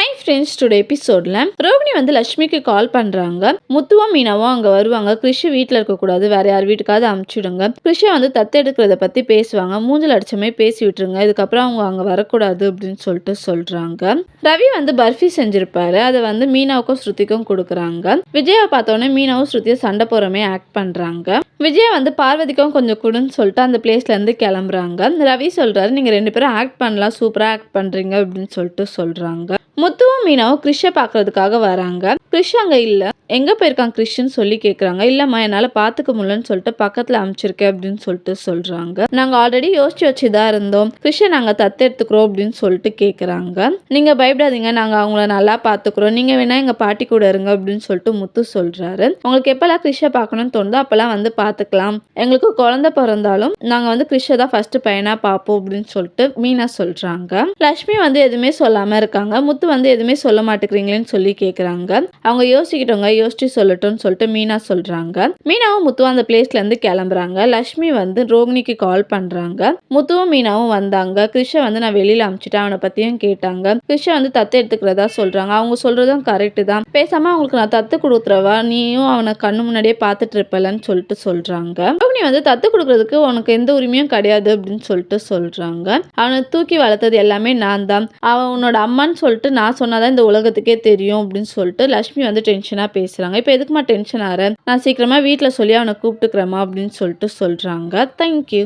Hi friends today எபிசோடில் ரோகிணி வந்து லக்ஷ்மிக்கு கால் பண்ணுறாங்க முத்துவும் மீனாவும் அங்கே வருவாங்க. கிருஷி வீட்டில் இருக்கக்கூடாது வேற யார் வீட்டுக்காவது அமுச்சுடுங்க. கிருஷியை வந்து தத்தெடுக்கிறத பற்றி பேசுவாங்க. மூஞ்சில் அடிச்சமே பேசி விட்டுருங்க. இதுக்கப்புறம் அவங்க அங்கே வரக்கூடாது அப்படின்னு சொல்லிட்டு சொல்கிறாங்க ரவி வந்து பர்ஃபி செஞ்சுருப்பாரு. அதை வந்து மீனாவுக்கும் ஸ்ருதிக்கும் கொடுக்குறாங்க. விஜயா பார்த்தோன்னே மீனாவும் ஸ்ருதியும் சண்டை போகிறமே ஆக்ட் பண்ணுறாங்க விஜய் வந்து பார்வதிக்கும் கொஞ்சம் கொடுன்னு சொல்லிட்டு அந்த பிளேஸ்லேருந்து கிளம்புறாங்க. ரவி சொல்கிறாரு நீங்கள் ரெண்டு பேரும் ஆக்ட் பண்ணலாம் சூப்பராக ஆக்ட் பண்ணுறீங்க அப்படின்னு சொல்லிட்டு சொல்கிறாங்க முத்துவும் மீனாவும் கிறிஷை பார்க்கறதுக்காக வராங்க. கிறிஷ் அங்கே இல்லை. எங்கே போயிருக்கான் கிறிஸ்டின் சொல்லி கேட்குறாங்க இல்லைம்மா என்னால் பார்த்துக்க முடியலன்னு சொல்லிட்டு பக்கத்தில் அமுச்சிருக்கேன் அப்படின்னு சொல்லிட்டு சொல்கிறாங்க நாங்கள் ஆல்ரெடி யோசிச்சு வச்சு தான் இருந்தோம் கிறிஷை நாங்கள் தத்தெடுத்துக்கிறோம் அப்படின்னு சொல்லிட்டு கேட்குறாங்க நீங்கள் பயப்படாதீங்க நாங்கள் அவங்கள நல்லா பார்த்துக்குறோம் நீங்கள் வேணால் எங்கள் பாட்டி கூட இருங்க அப்படின்னு சொல்லிட்டு முத்து சொல்கிறாரு உங்களுக்கு எப்போல்லாம் கிறிஷை பார்க்கணும்னு தோணுதோ அப்போல்லாம் வந்து பார்த்துக்கலாம் எங்களுக்கு குழந்தை பிறந்தாலும் நாங்கள் வந்து கிறிஷை தான் ஃபஸ்ட்டு பையனாக பார்ப்போம் அப்படின்னு சொல்லிட்டு மீனா சொல்கிறாங்க லக்ஷ்மி வந்து எதுவுமே சொல்லாமல் இருக்காங்க. முத்து வந்து எதுவுமே சொல்ல மாட்டேங்கிறீங்களேன்னு சொல்லி கேட்குறாங்க அவங்க யோசிக்கிட்டவங்க யோசிச்சு சொல்லட்டும்னு சொல்லிட்டு மீனா சொல்றாங்க. மீனாவும் முத்துவும் அந்த பிளேஸ்ல இருந்து கிளம்புறாங்க. லக்ஷ்மி வந்து ரோகிணிக்கு கால் பண்றாங்க. முத்துவும் மீனாவும் வந்தாங்க. கிருஷ வந்து நான் வெளியில அமிச்சிட்டேன். அவனை பத்தியும் கேட்டாங்க. கிருஷ்ண வந்து தத்து எடுத்துக்கிறதா சொல்றாங்க. அவங்க சொல்றதும் கரெக்டு தான். பேசாம அவங்களுக்கு நான் தத்து கொடுத்துறவா நீயும் அவனை கண்ணு முன்னாடியே பார்த்துட்டு இருப்பலன்னு சொல்லிட்டு சொல்றாங்க. ரோகிணி வந்து தத்து கொடுக்கறதுக்கு உனக்கு எந்த உரிமையும் கிடையாது அப்படின்னு சொல்லிட்டு சொல்றாங்க. அவனை தூக்கி வளர்த்தது எல்லாமே நான் தான். அவன் உன்னோட அம்மான்னு சொல்லிட்டு நான் சொன்னாதான் இந்த உலகத்துக்கே தெரியும் அப்படின்னு சொல்லிட்டு லக்ஷ்மி வந்து டென்ஷனா பேசுகிறாங்க இப்போ எதுக்குமா டென்ஷன் ஆகிற நான் சீக்கிரமாக வீட்டில் சொல்லி அவனை கூப்பிட்டுக்கிறேம்மா அப்படின்னு சொல்லிட்டு சொல்கிறாங்க தேங்க்யூ